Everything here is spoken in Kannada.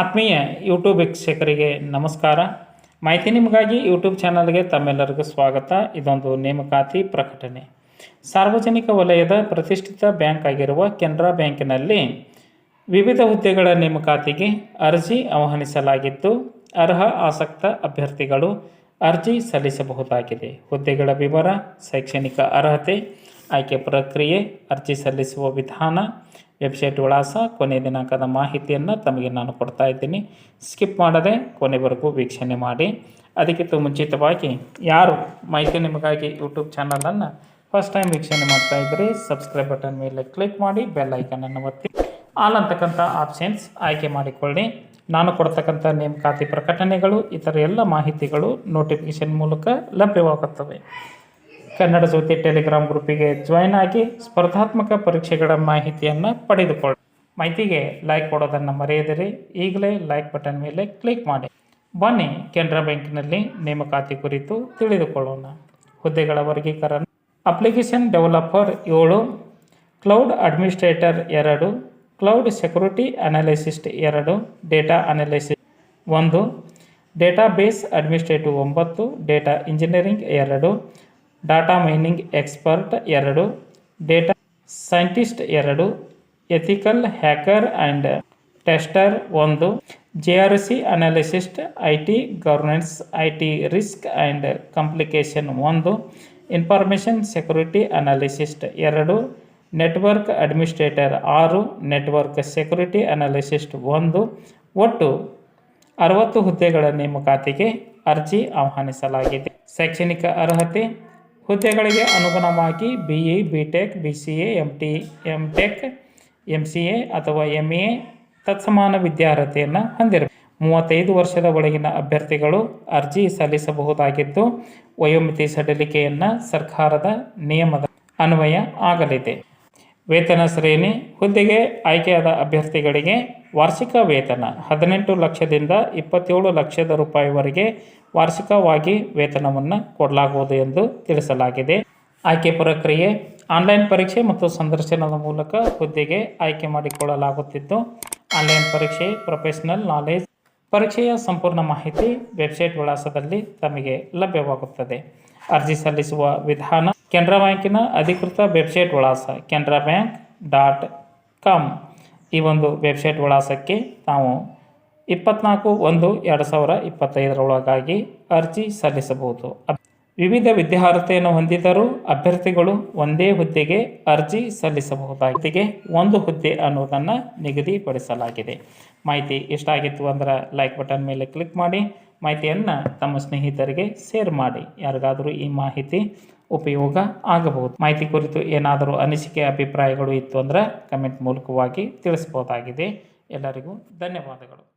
ಆತ್ಮೀಯ ಯೂಟ್ಯೂಬ್ ವೀಕ್ಷಕರಿಗೆ ನಮಸ್ಕಾರ. ಮಾಹಿತಿ ನಿಮಗಾಗಿ ಯೂಟ್ಯೂಬ್ ಚಾನಲ್ಗೆ ತಮ್ಮೆಲ್ಲರಿಗೂ ಸ್ವಾಗತ. ಇದೊಂದು ನೇಮಕಾತಿ ಪ್ರಕಟಣೆ. ಸಾರ್ವಜನಿಕ ವಲಯದ ಪ್ರತಿಷ್ಠಿತ ಬ್ಯಾಂಕ್ ಆಗಿರುವ ಕೆನರಾ ಬ್ಯಾಂಕಿನಲ್ಲಿ ವಿವಿಧ ಹುದ್ದೆಗಳ ನೇಮಕಾತಿಗೆ ಅರ್ಜಿ ಆಹ್ವಾನಿಸಲಾಗಿದ್ದು, ಅರ್ಹ ಆಸಕ್ತ ಅಭ್ಯರ್ಥಿಗಳು ಅರ್ಜಿ ಸಲ್ಲಿಸಬಹುದಾಗಿದೆ. ಹುದ್ದೆಗಳ ವಿವರ, ಶೈಕ್ಷಣಿಕ ಅರ್ಹತೆ, ಆಯ್ಕೆ ಪ್ರಕ್ರಿಯೆ, ಅರ್ಜಿ ಸಲ್ಲಿಸುವ ವಿಧಾನ ವೆಬ್ಸೈಟ್ ವಿಳಾಸ ಕೊನೆ ದಿನಾಂಕದ ಮಾಹಿತಿಯನ್ನು ತಮಗೆ ನಾನು ಕೊಡ್ತಾ ಇದ್ದೀನಿ. ಸ್ಕಿಪ್ ಮಾಡದೆ ಕೊನೆವರೆಗೂ ವೀಕ್ಷಣೆ ಮಾಡಿ. ಅದಕ್ಕಿಂತ ಮುಂಚಿತವಾಗಿ ಯಾರು ಮಾಹಿತಿ ನಿಮಗಾಗಿ ಯೂಟ್ಯೂಬ್ ಚಾನಲನ್ನು ಫಸ್ಟ್ ಟೈಮ್ ವೀಕ್ಷಣೆ ಮಾಡ್ತಾ ಇದ್ದರೆ ಸಬ್ಸ್ಕ್ರೈಬ್ ಬಟನ್ ಮೇಲೆ ಕ್ಲಿಕ್ ಮಾಡಿ ಬೆಲ್ ಐಕನನ್ನು ಒತ್ತಿ. ಆಲ್ ಅಂತಕ್ಕಂಥ ಆಪ್ಷನ್ಸ್ ಆಯ್ಕೆ ಮಾಡಿಕೊಳ್ಳಿ. ನಾನು ಕೊಡ್ತಕ್ಕಂಥ ನೇಮಕಾತಿ ಪ್ರಕಟಣೆಗಳು, ಇತರ ಎಲ್ಲ ಮಾಹಿತಿಗಳು ನೋಟಿಫಿಕೇಶನ್ ಮೂಲಕ ಲಭ್ಯವಾಗುತ್ತವೆ. ಕನ್ನಡ ಜ್ಯೋತಿ ಟೆಲಿಗ್ರಾಮ್ ಗ್ರೂಪಿಗೆ ಜಾಯ್ನ್ ಆಗಿ ಸ್ಪರ್ಧಾತ್ಮಕ ಪರೀಕ್ಷೆಗಳ ಮಾಹಿತಿಯನ್ನು ಪಡೆದುಕೊಳ್ಳಿ. ಮಾಹಿತಿಗೆ ಲೈಕ್ ಕೊಡೋದನ್ನು ಮರೆಯದಿರಿ. ಈಗಲೇ ಲೈಕ್ ಬಟನ್ ಮೇಲೆ ಕ್ಲಿಕ್ ಮಾಡಿ. ಬನ್ನಿ ಕೆನರಾ ಬ್ಯಾಂಕಿನಲ್ಲಿ ನೇಮಕಾತಿ ಕುರಿತು ತಿಳಿದುಕೊಳ್ಳೋಣ. ಹುದ್ದೆಗಳ ವರ್ಗೀಕರಣ ಅಪ್ಲಿಕೇಶನ್ ಡೆವಲಪರ್ ಏಳು. ಕ್ಲೌಡ್ ಅಡ್ಮಿನಿಸ್ಟ್ರೇಟರ್ ಎರಡು. ಕ್ಲೌಡ್ ಸೆಕ್ಯೂರಿಟಿ ಅನಾಲಿಸಿಸ್ಟ್ ಎರಡು. ಡೇಟಾ ಅನಾಲಿಸಿಸ್ ಒಂದು. ಡೇಟಾ ಬೇಸ್ ಅಡ್ಮಿನಿಸ್ಟ್ರೇಟಿವ್ ಒಂಬತ್ತು. ಡೇಟಾ ಇಂಜಿನಿಯರಿಂಗ್ ಎರಡು. ಡಾಟಾ ಮೈನಿಂಗ್ ಎಕ್ಸ್ಪರ್ಟ್ ಎರಡು, ಡೇಟಾ ಸೈಂಟಿಸ್ಟ್ ಎರಡು, ಎಥಿಕಲ್ ಹ್ಯಾಕರ್ ಆ್ಯಂಡ್ ಟೆಸ್ಟರ್ ಒಂದು, J R C analyst, I T governance, I T risk and complication ಒಂದು, ಇನ್ಫಾರ್ಮೇಷನ್ ಸೆಕ್ಯೂರಿಟಿ ಅನಾಲಿಸಿಸ್ಟ್ ಎರಡು, ನೆಟ್ವರ್ಕ್ ಅಡ್ಮಿನಿಸ್ಟ್ರೇಟರ್ ಆರು, ನೆಟ್ವರ್ಕ್ ಸೆಕ್ಯೂರಿಟಿ ಅನಾಲಿಸಿಸ್ಟ್ ಒಂದು, ಒಟ್ಟು ಅರವತ್ತು ಹುದ್ದೆಗಳ ನೇಮಕಾತಿಗೆ ಅರ್ಜಿ ಆಹ್ವಾನಿಸಲಾಗಿದೆ. ಶೈಕ್ಷಣಿಕ ಅರ್ಹತೆ ಹುದ್ದೆಗಳಿಗೆ ಅನುಗುಣವಾಗಿ B E B Tech B C A M T M Tech M C A ಅಥವಾ ಎಂ ಎ ತತ್ಸಮಾನ ವಿದ್ಯಾರ್ಹತೆಯನ್ನು ಹೊಂದಿರಬೇಕು. ಮೂವತ್ತೈದು ವರ್ಷದ ಒಳಗಿನ ಅಭ್ಯರ್ಥಿಗಳು ಅರ್ಜಿ ಸಲ್ಲಿಸಬಹುದಾಗಿದ್ದು, ವಯೋಮಿತಿ ಸಡಿಲಿಕೆಯನ್ನು ಸರ್ಕಾರದ ನಿಯಮದ ಅನ್ವಯ ಆಗಲಿದೆ. ವೇತನ ಶ್ರೇಣಿ ಹುದ್ದೆಗೆ ಆಯ್ಕೆಯಾದ ಅಭ್ಯರ್ಥಿಗಳಿಗೆ ವಾರ್ಷಿಕ ವೇತನ ಹದಿನೆಂಟು ಲಕ್ಷದಿಂದ ಇಪ್ಪತ್ತೇಳು ಲಕ್ಷದ ರೂಪಾಯಿವರೆಗೆ ವಾರ್ಷಿಕವಾಗಿ ವೇತನವನ್ನು ಕೊಡಲಾಗುವುದು ಎಂದು ತಿಳಿಸಲಾಗಿದೆ. ಆಯ್ಕೆ ಪ್ರಕ್ರಿಯೆ ಆನ್ಲೈನ್ ಪರೀಕ್ಷೆ ಮತ್ತು ಸಂದರ್ಶನದ ಮೂಲಕ ಹುದ್ದೆಗೆ ಆಯ್ಕೆ ಮಾಡಿಕೊಳ್ಳಲಾಗುತ್ತಿದ್ದು ಆನ್ಲೈನ್ ಪರೀಕ್ಷೆ, ಪ್ರೊಫೆಷನಲ್ ನಾಲೆಜ್, ಪರೀಕ್ಷೆಯ ಸಂಪೂರ್ಣ ಮಾಹಿತಿ ವೆಬ್ಸೈಟ್ ವಿಳಾಸದಲ್ಲಿ ತಮಗೆ ಲಭ್ಯವಾಗುತ್ತದೆ. ಅರ್ಜಿ ಸಲ್ಲಿಸುವ ವಿಧಾನ ಕೆನರಾ ಬ್ಯಾಂಕಿನ ಅಧಿಕೃತ ವೆಬ್ಸೈಟ್ ವಿಳಾಸ ಕೆನರಾ ಬ್ಯಾಂಕ್ ಡಾಟ್ ಕಾಮ್. ಈ ಒಂದು ವೆಬ್ಸೈಟ್ ವಿಳಾಸಕ್ಕೆ ನಾವು ಇಪ್ಪತ್ನಾಲ್ಕು ಒಂದು ಎರಡು ಸಾವಿರ ಇಪ್ಪತ್ತೈದರೊಳಗಾಗಿ ಅರ್ಜಿ ಸಲ್ಲಿಸಬಹುದು. ವಿವಿಧ ವಿದ್ಯಾರ್ಹತೆಯನ್ನು ಹೊಂದಿದರೂ ಅಭ್ಯರ್ಥಿಗಳು ಒಂದೇ ಹುದ್ದೆಗೆ ಅರ್ಜಿ ಸಲ್ಲಿಸಬಹುದಾಗಿದೆ. ಒಂದು ಹುದ್ದೆ ಅನ್ನೋದನ್ನು ನಿಗದಿಪಡಿಸಲಾಗಿದೆ. ಮಾಹಿತಿ ಇಷ್ಟ ಆಗಿತ್ತು ಅಂದ್ರೆ ಲೈಕ್ ಬಟನ್ ಮೇಲೆ ಕ್ಲಿಕ್ ಮಾಡಿ, ಮಾಹಿತಿಯನ್ನು ತಮ್ಮ ಸ್ನೇಹಿತರಿಗೆ ಶೇರ್ ಮಾಡಿ. ಯಾರಿಗಾದರೂ ಈ ಮಾಹಿತಿ ಉಪಯೋಗ ಆಗಬಹುದು. ಮಾಹಿತಿ ಕುರಿತು ಏನಾದರೂ ಅನಿಸಿಕೆ, ಅಭಿಪ್ರಾಯಗಳು ಇತ್ತು ಅಂದರೆ ಕಮೆಂಟ್ ಮೂಲಕವಾಗಿ ತಿಳಿಸ್ಬೋದಾಗಿದೆ ಎಲ್ಲರಿಗೂ ಧನ್ಯವಾದಗಳು.